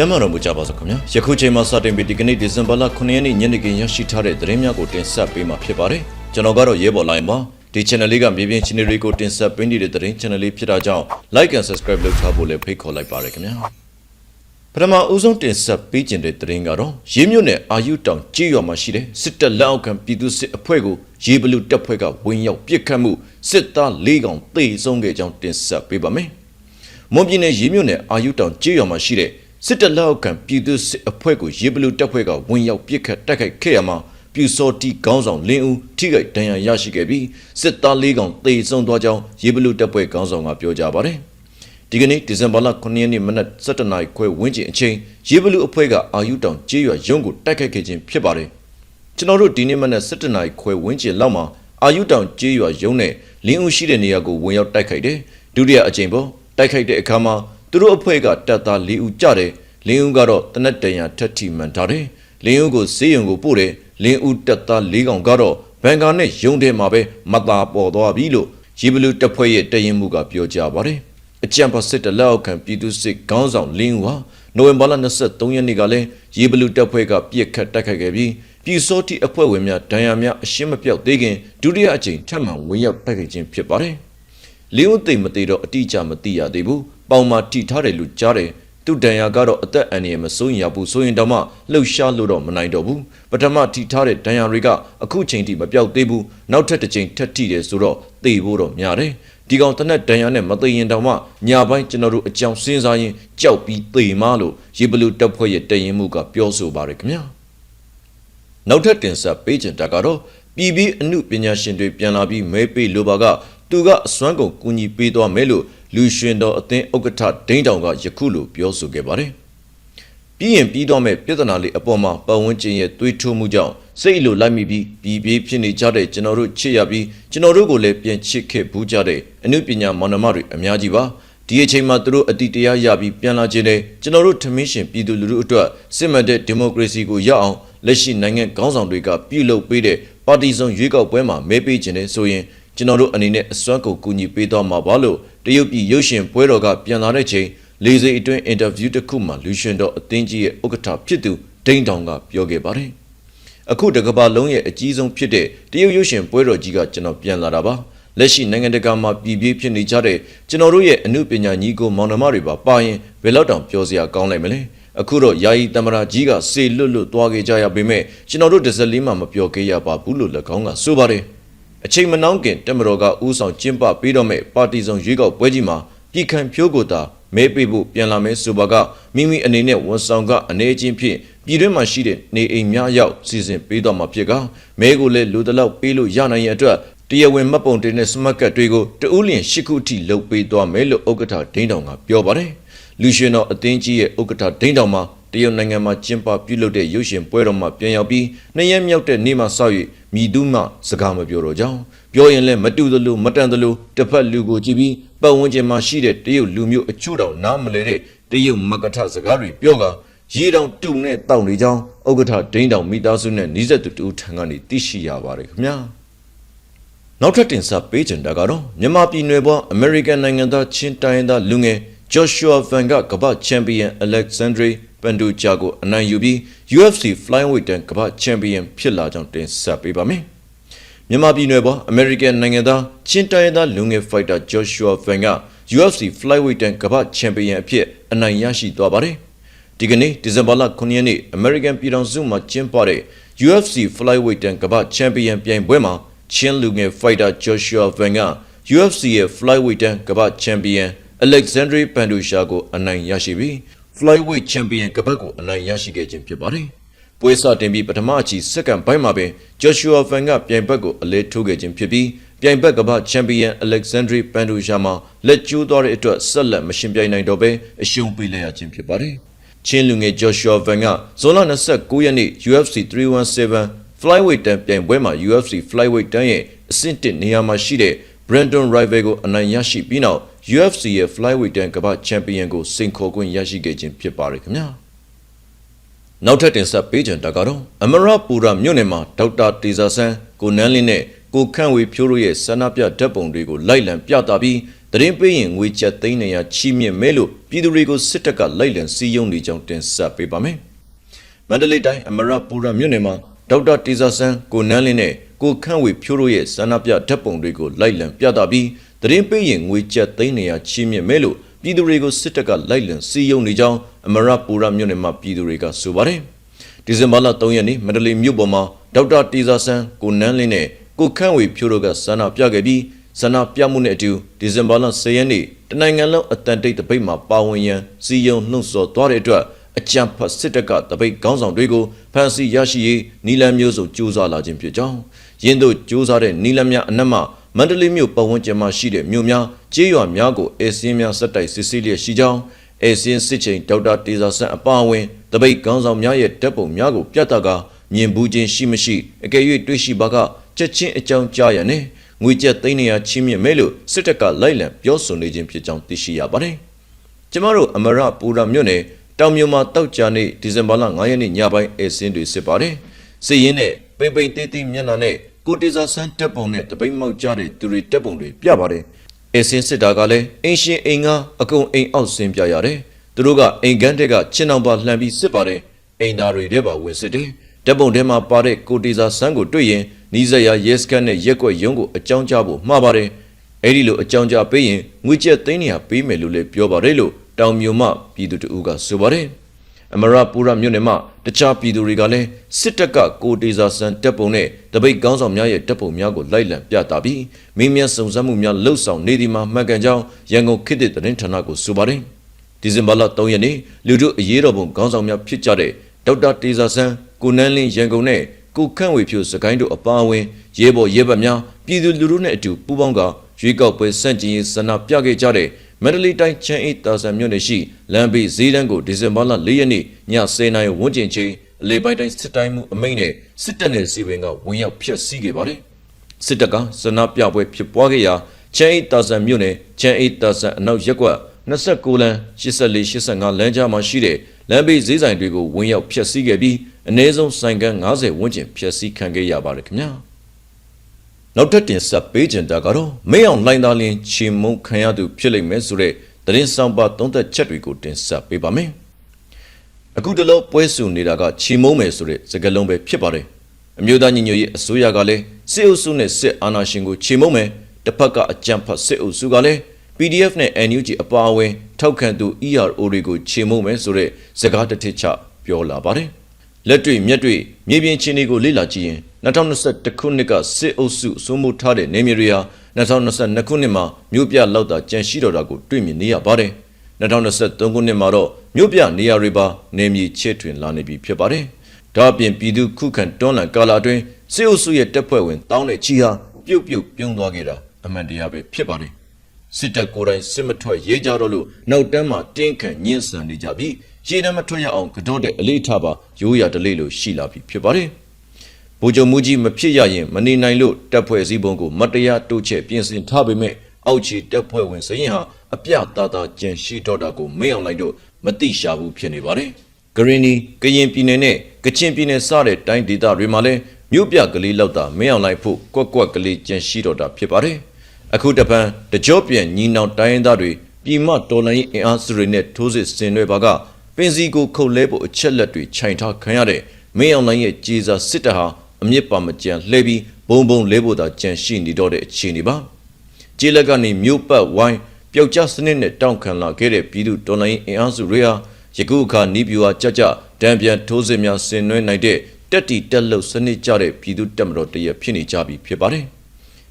ကျမ်းမာတော်မူကြပါစို့ခင်ဗျာယခုချိန်မှာစတင်ပြီးဒီကနေ့ဒီဇင်ဘာလ9ရက်နေ့ညနေခင်းရရှိထားတဲ့သတင်းများကိုတင်ဆက်ပေးမှာဖြစ်ပါတယ်ကျွန်တော်ကတော့ရဲဘော်လိုင်းပါဒီ channel လေးကမြေပြင် channel တွေကိုတင်ဆက်ပေးနေတဲ့သတင်း channel လေးဖြစ်တာကြောင့် like and subscribe လုပ်ထားဖို့လည်းဖိတ်ခေါ်လိုက်ပါရခင်ဗျာပထမဦးဆုံးတင်ဆက်ပေးခြင်းတဲ့သတင်းကတော့ရေးမြို့နယ်အာယုတောင်ကြေးရွာမှာရှိတဲ့စစ်တပ်လက်အောက်ခံပြည်သူစစ်အဖွဲ့ကိုရေးဘလူတပ်ဖွဲ့ကဝင်ရောက်ပစ်ခတ်မှုစစ်သား၄កောင်တေဆုံးခဲ့ကြောင်းတင်ဆက်ပေးပါမယ်မွန်ပြည်နယ်ရေးမြို့နယ်အာယုတောင်ကြေးရွာမှာရှိတဲ့ စစ်တပ်လက်အောက်ခံပြည်သူစစ်အဖွဲ့ကိုရေဘလူတပ်ဖွဲ့ကဝင်ရောက်ပစ်ခတ်တိုက်ခိုက်ခဲ့ရမှာပြူစောတီခေါင်းဆောင်လင်းဦးထိခိုက်ဒဏ်ရာရရှိခဲ့ပြီးစစ်သား၄កောင်တေဆုံးသွားကြောင်းရေဘလူတပ်ဖွဲ့ခေါင်းဆောင်ကပြောကြားပါတယ်။ဒီကနေ့ဒီဇင်ဘာလ9ရက်နေ့မနက်7:00နာရီခွဲဝန်းကျင်အချိန်ရေဘလူအဖွဲ့ကအာယုတောင်ကြေးရွာရုံးကိုတိုက်ခိုက်ခဲ့ခြင်းဖြစ်ပါတယ်။ကျွန်တော်တို့ဒီနေ့မနက်7:00နာရီခွဲဝန်းကျင်လောက်မှာအာယုတောင်ကြေးရွာရုံးနဲ့လင်းဦးရှိတဲ့နေရာကိုဝင်ရောက်တိုက်ခိုက်တယ်။ဒုတိယအကြိမ်ပေါ်တိုက်ခိုက်တဲ့အခါမှာ သူတို့အဖွဲ့ကတပ်သား၄ဦးကြတယ်။လင်းဦးကတော့တနက်တန်ရထက်ထီမှန်ထားတယ်။လင်းဦးကိုစေးရုံကိုပို့တယ်။လင်းဦးတပ်သား၄កောင်ကတော့ဘန်ကာနဲ့ရုံထဲမှာပဲမသာပေါ်သွားပြီလို့ရေဘလူတပ်ဖွဲ့ရဲ့တရင်မှုကပြောကြားပါတယ်။အကြံဖစစ်တလက်အောက်ခံပြည်သူစစ်ခေါင်းဆောင်လင်းဦးဟာနိုဝင်ဘာလ23ရက်နေ့ကလည်းရေဘလူတပ်ဖွဲ့ကပြစ်ခတ်တိုက်ခိုက်ခဲ့ပြီးပြည်စောတိအဖွဲ့ဝင်များဒဏ်ရာများအရှင်းမပြောက်သေးခင်ဒုတိယအကြိမ်ထပ်မံဝင်ရောက်တိုက်ခိုက်ခြင်းဖြစ်ပါတယ်။လင်းဦးသိမ်မသေးတော့အတိအကျမသိရသေးဘူး။ ပေါင်မာထိထားတယ်လို့ကြားတယ်။သူ့ဒဏ်ရာကတော့အသက်အန္တရာယ်မစိုးရင်ရဘူးဆိုရင်တော့မှလှုပ်ရှားလို့တော့မနိုင်တော့ဘူးပထမထိထားတဲ့ဒဏ်ရာတွေကအခုချိန်ထိမပြောက်သေးဘူးနောက်ထပ်တစ်ချိန်ထပ်ထိတယ်ဆိုတော့သေဖို့တော့များတယ်ဒီကောင်တနက်ဒဏ်ရာနဲ့မသိရင်တောင်မှညာပိုင်းကျွန်တော်တို့အကြောင်းစဉ်းစားရင်ကြောက်ပြီးသေမလို့ရေဘလူတပ်ဖွဲ့ရဲ့တရင်မှုကပြောဆိုပါတယ်ခင်ဗျာနောက်ထပ်တင်ဆက်ပေးချင်တာကတော့ပြည်ပြီးအမှုပညာရှင်တွေပြန်လာပြီးမဲပေးလိုပါကသူကအစွမ်းကုန်ကူညီပေးသွားမယ်လို့ လူရှင်တော်အသင်းဥက္ကဋ္ဌဒိန်းတောင်ကယခုလိုပြောဆိုခဲ့ပါတယ်။ပြီးရင်ပြီးတော့မဲ့ပြဿနာလေးအပေါ်မှာပတ်ဝန်းကျင်ရဲ့သွေးထိုးမှုကြောင့်စိတ်လိုလိုက်မိပြီးပြည်ပြေးဖြစ်နေကြတဲ့ကျွန်တော်တို့ချစ်ရပြီးကျွန်တော်တို့ကိုလည်းပြန်ချစ်ခဲ့ဘူးကြတဲ့အမှုပညာမောင်နှမတွေအများကြီးပါ။ဒီအချိန်မှာသူတို့အတိတရားရပြီးပြန်လာခြင်းနဲ့ကျွန်တော်တို့ထမင်းရှင်ပြည်သူလူထုအတွက်စစ်မှန်တဲ့ဒီမိုကရေစီကိုရအောင်လက်ရှိနိုင်ငံခေါင်းဆောင်တွေကပြုလုပ်ပေးတဲ့ပါတီစုံရွေးကောက်ပွဲမှာမဲပေးခြင်းနဲ့ဆိုရင် ကျွန်တော်တို့အနေနဲ့အစွမ်းကုန်ကူညီပေးသွားမှာပါလို့တရုတ်ပြည်ရုပ်ရှင်ပွဲတော်ကပြန်လာတဲ့ချိန်လေစိအတွင်းအင်တာဗျူးတစ်ခုမှာလူရှင်တော်အသင်းကြီးရဲ့ဥက္ကဋ္ဌဖြစ်သူဒိန်းတောင်ကပြောခဲ့ပါတယ်။အခုတကဘာလုံးရဲ့အကြီးဆုံးဖြစ်တဲ့တရုတ်ရုပ်ရှင်ပွဲတော်ကြီးကကျွန်တော်ပြန်လာတာပါ။လက်ရှိနိုင်ငံတကာမှာပြည်ပြည့်ဖြစ်နေကြတဲ့ကျွန်တော်တို့ရဲ့အမှုပညာညီကိုမောင်နှမတွေပါပါရင်ဘယ်လောက်တောင်ပြောစရာကောင်းလိုက်မလဲ။အခုတော့ယာယီတမရာကြီးကစေလွတ်လွတ်သွားခဲ့ကြရပေမဲ့ကျွန်တော်တို့တစ်စက်လေးမှမပြောခဲ့ရပါဘူးလို့၎င်းကဆိုပါတယ်။ အချိန်မနှောင်းခင်တက်မတော်ကဥဆောင်ကျင်းပပြီးတော့မဲ့ပါတီဆောင်ရွေးကောက်ပွဲကြီးမှာပြည်ခံဖြိုးကိုတာမဲပေးဖို့ပြန်လာမဲဆိုပါကမိမိအနေနဲ့ဝန်ဆောင်ကအနေချင်းဖြင့်ပြည်တွင်းမှာရှိတဲ့နေအိမ်များရောက်စီစဉ်ပေးတော့မှာဖြစ်ကမဲကိုလည်းလူတလောက်ပေးလို့ရနိုင်ရအတွက်တရားဝင်မှတ်ပုံတင်တဲ့စမတ်ကတ်တွေကိုတဦးလျင်၈ခုထိလုပ်ပေးသွားမယ်လို့ဥက္ကဋ္ဌဒိန်းတောင်ကပြောပါတယ်လူရှင်တော်အသင်းကြီးရဲ့ဥက္ကဋ္ဌဒိန်းတောင်မှာ တရုတ်နိုင်ငံမှာကျင်းပပြုလုပ်တဲ့ရုပ်ရှင်ပွဲတော်မှာပြန်ရောက်ပြီးနှစ်ရက်မြောက်တဲ့နေ့မှာဆောက်၍မိသူမှစကားမပြောတော့ကြောင်းပြောရင်လည်းမတူသလိုမတန်သလိုတစ်ဖက်လူကိုကြည့်ပြီးပတ်ဝန်းကျင်မှာရှိတဲ့တရုတ်လူမျိုးအချို့တောင်နားမလဲတဲ့တရုတ်မကထစကားတွေပြောကရေတောင်တူနဲ့တောက်နေကြောင်းဥက္ကဋ္ဌဒိန်းတောင်မိသားစုနဲ့နှိစက်သူတူထံကနေသိရှိရပါတယ်ခင်ဗျာနောက်ထပ်တင်ဆက်ပေးချင်တာကတော့မြန်မာပြည်နယ်ပေါ်အမေရိကန်နိုင်ငံသားချင်းတိုင်းသားလူငယ် Joshua Van ကကမ္ဘာချန်ပီယံ Alexandre ပန်ဒူဂျာကိုအနိုင်ယူပြီး UFC Flyweight တန်ကမ္ဘာချန်ပီယံဖြစ်လာကြောင်းတင်ဆက်ပေးပါမယ်။မြန်မာပြည်နယ်ပေါ်အမေရိကန်နိုင်ငံသားချင်းတိုင်းသားလူငယ်ဖိုက်တာ Joshua Van က UFC Flyweight တန်ကမ္ဘာချန်ပီယံအဖြစ်အနိုင်ရရှိသွားပါတယ်။ဒီကနေ့ဒီဇင်ဘာလ9ရက်နေ့အမေရိကန်ပြည်ထောင်စုမှာကျင်းပတဲ့ UFC Flyweight တန်ကမ္ဘာချန်ပီယံပြိုင်ပွဲမှာချင်းလူငယ်ဖိုက်တာ Joshua Van က UFC ရဲ့ Flyweight တန်ကမ္ဘာချန်ပီယံ Alexandre Pandusha ကိုအနိုင်ရရှိပြီး Flyweight Champion ကပတ်ကိုအနိုင်ရရှိခဲ့ခြင်းဖြစ်ပါတယ်။ပွဲစတင်ပြီးပထမအချီစက္ကန့်ပိုင်းမှာပင် Joshua Fan ကပြိုင်ဘက်ကိုအလဲထိုးခဲ့ခြင်းဖြစ်ပြီးပြိုင်ဘက်ကပတ်ချန်ပီယံ Alexandre Pandusha မှာလက်ကျိုးသွားတဲ့အတွက်ဆက်လက်မရှင်ပြိုင်နိုင်တော့ဘဲအရှုံးပေးလိုက်ရခြင်းဖြစ်ပါတယ်။ချင်းလူငယ် Joshua Fan ကဇွန်လ29ရက်နေ့ UFC 317 Flyweight တန်ပြိုင်ပွဲမှာ UFC Flyweight တန်ရဲ့အဆင့်1နေရာမှာရှိတဲ့ Brandon Rival ကိုအနိုင်ရရှိပြီးနောက် UFC ရဲ့ Flyweight တန်ကမ္ဘာချန်ပီယံကိုစိန်ခေါ်ခွင့်ရရှိခဲ့ခြင်းဖြစ်ပါတယ်ခင်ဗျာနောက်ထပ်တင်ဆက်ပေးချင်တာကတော့အမရပူရာမြို့နယ်မှာဒေါက်တာတေဇာဆန်းကိုနန်းလင်းနဲ့ကိုခန့်ဝေဖြိုးတို့ရဲ့ဆန္ဒပြဓာတ်ပုံတွေကိုလိုက်လံပြသပြီးသတင်းပေးရင်ငွေကျပ်သိန်း200ချီးမြှင့်မဲလို့ပြည်သူတွေကိုစစ်တပ်ကလိုက်လံစီးယုံနေကြောင်းတင်ဆက်ပေးပါမယ်။မန္တလေးတိုင်းအမရပူရမြို့နယ်မှာဒေါက်တာတေဇာဆန်းကိုနန်းလင်းနဲ့ကိုခန့်ဝေဖြိုးတို့ရဲ့ဆန္ဒပြဓာတ်ပုံတွေကိုလိုက်လံပြသပြီး သတင်းပေးရင်ငွေကျပ်သိန်း200ချီးမြှင့်မဲလို့ပြည်သူတွေကိုစစ်တပ်ကလိုက်လံစီးယုံနေကြောင်းအမရပူရမြို့နယ်မှာပြည်သူတွေကဆိုပါတယ်။ဒီဇင်ဘာလ3ရက်နေ့မန္တလေးမြို့ပေါ်မှာဒေါက်တာတေဇာဆန်းကိုနန်းလင်းနဲ့ကိုခန့်ဝေဖြိုးတို့ကဆန္ဒပြခဲ့ပြီးဆန္ဒပြမှုနဲ့အတူဒီဇင်ဘာလ10ရက်နေ့တနိုင်ငံလုံးအတန်တိတ်တပိတ်မှာပါဝင်ရန်စီယုံနှုတ်ဆော်သွားတဲ့အတွက်အကြံဖတ်စစ်တပ်ကတပိတ်ခေါင်းဆောင်တွေကိုဖမ်းဆီးရရှိရေးနီလန်မျိုးစုံစူးစမ်းလာခြင်းဖြစ်ကြောင်းရင်းတို့စူးစမ်းတဲ့နီလန်များအနက်မှ မန္တလေးမြို့ပတ်ဝန်းကျင်မှာရှိတဲ့မြို့များကျေးရွာများကိုအဲစင်းများစက်တိုက်စစ်ဆေးလျက်ရှိကြောင်းအဲစင်းစစ်ချိန်ဒေါက်တာတေဇာဆန်အပါအဝင်တပိတ်ခေါင်းဆောင်များရဲ့တပ်ပုံများကိုပြတ်တာကမြင်ဘူးခြင်းရှိမရှိအကယ်၍တွေ့ရှိပါကချက်ချင်းအကြောင်းကြားရနဲ့ငွေကျပ်သိန်း200ချီးမြှင့်မယ်လို့စစ်တပ်ကလိုက်လံပြောဆိုနေခြင်းဖြစ်ကြောင်းသိရှိရပါတယ်။ကျမတို့အမရပူရမြို့နယ်တောင်မြို့မှာတောက်ကြနေ့ဒီဇင်ဘာလ9ရက်နေ့ညပိုင်းအဲစင်းတွေစစ်ပါတယ်။စစ်ရင်နဲ့ပိမ့်ပိမ့်တေးတေးမျက်နှာနဲ့ ကိုတေဇာဆန်းတပ်ပုံနဲ့တပိမ့်မောက်ကြတဲ့သူတွေတပ်ပုံတွေပြပါတယ်။အဲစင်းစစ်တာကလည်းအင်ရှင်အိမ်ကအကုန်အိမ်အောက်ဆင်းပြရတယ်။သူတို့ကအိမ်ကန်းတဲ့ကချင်းအောင်ပါလှန်ပြီးစစ်ပါတယ်။အိမ်သားတွေထဲပါဝင်စစ်တယ်။တပ်ပုံထဲမှာပါတဲ့ကိုတေဇာဆန်းကိုတွေ့ရင်နီးစပ်ရာရဲစခန်းနဲ့ရက်ကွက်ရုံးကိုအကြောင်းကြားဖို့မှားပါတယ်။အဲဒီလိုအကြောင်းကြားပေးရင်ငွေကျပ်သိန်း200ပေးမယ်လို့လည်းပြောပါတယ်လို့တောင်မြို့မှပြည်သူတအူးကဆိုပါတယ်။အမရပူရမြို့နယ်မှာ တခြားပြည်သူတွေကလည်းစစ်တပ်ကကိုတေဇာဆန်တပ်ပုံနဲ့တပိတ်ကောင်းဆောင်များရဲ့တပ်ပုံများကိုလိုက်လံပြသပြီးမင်းမြန်စုံစမ်းမှုများလှုပ်ဆောင်နေသည်မှာမှတ်ကန်ကြောင်းရန်ကုန်ခေတ်သစ်သတင်းဌာနကိုဆိုပါတယ်။ဒီဇင်ဘာလ3ရက်နေ့လူတို့အရေးတော်ပုံခေါင်းဆောင်များဖြစ်ကြတဲ့ဒေါက်တာတေဇာဆန်ကိုနန်းလင်းရန်ကုန်နဲ့ကိုခန့်ဝေဖြိုစကိုင်းတို့အပါအဝင်ရဲဘော်ရဲဘက်များပြည်သူလူထုနဲ့အတူပူးပေါင်းကရွေးကောက်ပွဲစန့်ကျင်ရေးဆန္ဒပြခဲ့ကြတဲ့ မန္တလေးတိုင်းချမ်းအေးတာဆန်မြို့နယ်ရှိလမ်းဘေးဈေးတန်းကိုဒီဇင်ဘာလ၄ရက်နေ့ည10:00နာရီဝန်းကျင်ချိန်အလေးပိုင်းတိုင်းစစ်တိုင်းမှုအမိန့်နဲ့စစ်တပ်နဲ့စီပင်ကဝင်ရောက်ဖျက်ဆီးခဲ့ပါတယ်။စစ်တပ်ကဆန္ဒပြပွဲဖြစ်ပွားခဲ့ရာချမ်းအေးတာဆန်မြို့နယ်ချမ်းအေးတာဆန်အနောက်ရက်ကွက်29လမ်း84 85လမ်းကြားမှာရှိတဲ့လမ်းဘေးဈေးဆိုင်တွေကိုဝင်ရောက်ဖျက်ဆီးခဲ့ပြီးအနည်းဆုံးဆိုင်ကန်း90ဝန်းကျင်ဖျက်ဆီးခံခဲ့ရပါတယ်ခင်ဗျာ နောက်ထပ်တင်ဆက်ပေးကြတာကတော့မေအောင်လိုင်းသားလင်းချီမုံခံရသူဖြစ်လိမ့်မယ်ဆိုတဲ့သတင်းဆောင်ပါသုံးသက်ချက်တွေကိုတင်ဆက်ပေးပါမယ်အခုတလုံးပွဲစုနေတာကချီမုံမယ်ဆိုတဲ့စကားလုံးပဲဖြစ်ပါတယ်အမျိုးသားညီညွတ်ရေးအစိုးရကလည်းစစ်အုပ်စုနဲ့စစ်အာဏာရှင်ကိုချီမုံမယ်တစ်ဖက်ကအကြမ်းဖက်စစ်အုပ်စုကလည်း PDF နဲ့ NUG အပါအဝင်ထောက်ခံသူ ERO တွေကိုချေမှုန်းမယ်ဆိုတဲ့စကားတစ်ထစ်ချပြောလာပါတယ်။ လက်တွေ့မြက်တွေ့မြေပြင်ချင်းတွေကိုလေ့လာကြည့်ရင်2021ခုနှစ်ကစစ်အုပ်စုစိုးမိုးထားတဲ့နေမြေတွေဟာ2022ခုနှစ်မှာမြို့ပြလောက်တာကြန့်ရှိတော့တာကိုတွေ့မြင်နေရပါတယ်။2023ခုနှစ်မှာတော့မြို့ပြနေရာတွေပါနေမြေချဲ့ထွင်လာနေပြီဖြစ်ပါတယ်။ဒါအပြင်ပြည်သူခုခံတွန်းလှန်ကာလာအတွင်းစစ်အုပ်စုရဲ့တပ်ဖွဲ့ဝင်တောင်းတဲ့ချီဟာပြုတ်ပြုတ်ပြုံးသွားခဲ့တာအမှန်တရားပဲဖြစ်ပါတယ် စစ်တပ်ကိုယ်တိုင်စစ်မထွက်ရေးကြတော့လို့နောက်တန်းမှာတင်းခံညှင်းဆန်နေကြပြီးရေနှမထွက်ရအောင်ကတော့တဲ့အလေးထားပါရိုးရတလေးလိုရှိလာပြီဖြစ်ပါတယ်။ဗိုလ်ချုပ်မူကြီးမဖြစ်ရရင်မနေနိုင်လို့တပ်ဖွဲ့စည်းပုံကိုမတရားတိုးချဲ့ပြင်ဆင်ထားပေမဲ့အောက်ခြေတပ်ဖွဲ့ဝင်စရင်ဟာအပြသားသားကြံရှိတော့တာကိုမေ့အောင်လိုက်တော့မတိရှာဘူးဖြစ်နေပါတယ်။ဂရင်းနီကရင်ပြည်နယ်နဲ့ကချင်ပြည်နယ်စတဲ့တိုင်းဒေသတွေမှာလည်းမြို့ပြကလေးလောက်တာမေ့အောင်လိုက်ဖို့ကွက်ကွက်ကလေးကြံရှိတော့တာဖြစ်ပါတယ်။ အခုတပံတကြောပြန်ညီနောင်တိုင်းရင်းသားတွေပြည်မတော်လှန်ရေးအင်အားစုတွေနဲ့ထိုးစစ်ဆင်တွေပါကပင်စီကိုခုတ်လဲဖို့အချက်လက်တွေခြိုင်ထားခံရတဲ့မင်းအောင်လိုင်းရဲ့ကြေစာစစ်တပ်ဟာအမြင့်ပါမကြံလှဲပြီးဘုံဘုံလဲဖို့သာကြံရှိနေတော့တဲ့အခြေအနေပါကြေလက်ကနေမြို့ပတ်ဝိုင်းပျောက်ကျစနစ်နဲ့တောင့်ခံလာခဲ့တဲ့ပြည်သူတော်လှန်ရေးအင်အားစုတွေဟာယခုအခါနီးပြူဟာကြကြတံပြန်ထိုးစစ်များဆင်နွှဲနိုင်တဲ့တက်တီတက်လှုပ်စနစ်ကြတဲ့ပြည်သူတက်မတော်တရဖြစ်နေကြပြီဖြစ်ပါတယ်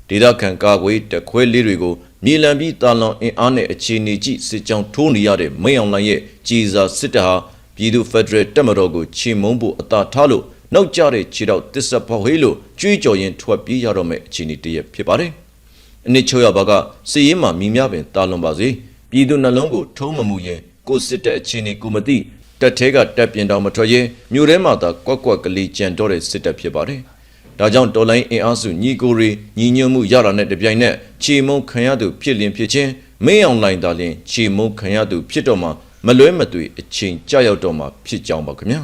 ဒေသခံကာကွယ်တခွဲလေးတွေကိုမြေလံပြီးတာလွန်အင်အားနဲ့အခြေအနေကြည့်စစ်ကြောင်းထိုးနေရတဲ့မိန်အောင်လိုင်းရဲ့ကြည်စာစစ်တပ်ဟာပြည်သူဖက်ဒရယ်တပ်မတော်ကိုချေမုန်းဖို့အသာထားလို့နောက်ကျတဲ့ခြေတော့တစ္ဆဖောက်ဟေးလို့ကြွေးကြော်ရင်ထွက်ပြေးရတော့မယ့်အခြေအနေတည်းဖြစ်ပါတယ်။အနစ်ချုပ်ရပါကစစ်ရေးမှာမိများပင်တာလွန်ပါစေပြည်သူနှလုံးကိုထုံးမမှုရင်ကိုစစ်တဲ့အခြေအနေကိုမသိတက်သေးကတက်ပြင်တော်မထွက်ရင်မြို့ထဲမှာသာကွက်ကွက်ကလေးကြံတော့တဲ့စစ်တပ်ဖြစ်ပါတယ်။ ဒါကြောင့်တော်လိုင်းအင်အားစုညီကိုရီညီညွတ်မှုရတာနဲ့တပြိုင်နက်ခြေမုံခံရသူဖြစ်လင်ဖြစ်ချင်းမင်းအောင်လိုင်းသာလင်ခြေမုံခံရသူဖြစ်တော့မှမလွဲမသွေအချိန်ကြာရောက်တော့မှဖြစ်ကြောင်းပါခင်ဗျာ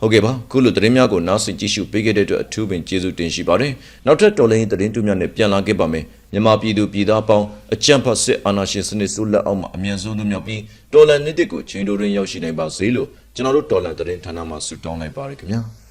ဟုဟုတ်ကဲ့ပါခုလိုသတင်းများကိုနားဆင်ကြည့်ရှုပေးခဲ့တဲ့အတွက်အထူးပင်ကျေးဇူးတင်ရှိပါတယ်နောက်ထပ်တော်လိုင်းသတင်းတူများနဲ့ပြန်လာခဲ့ပါမယ်မြန်မာပြည်သူပြည်သားပေါင်းအကြံဖတ်စစ်အာဏာရှင်စနစ်ဆိုးလက်အောက်မှာအမြန်ဆုံးလွတ်မြောက်ပြီးတော်လန်နှစ်တစ်ကိုချိန်တိုးရင်းရောက်ရှိနိုင်ပါစေလို့ကျွန်တော်တို့တော်လန်သတင်းဌာနမှဆုတောင်းလိုက်ပါရခင်ဗျာ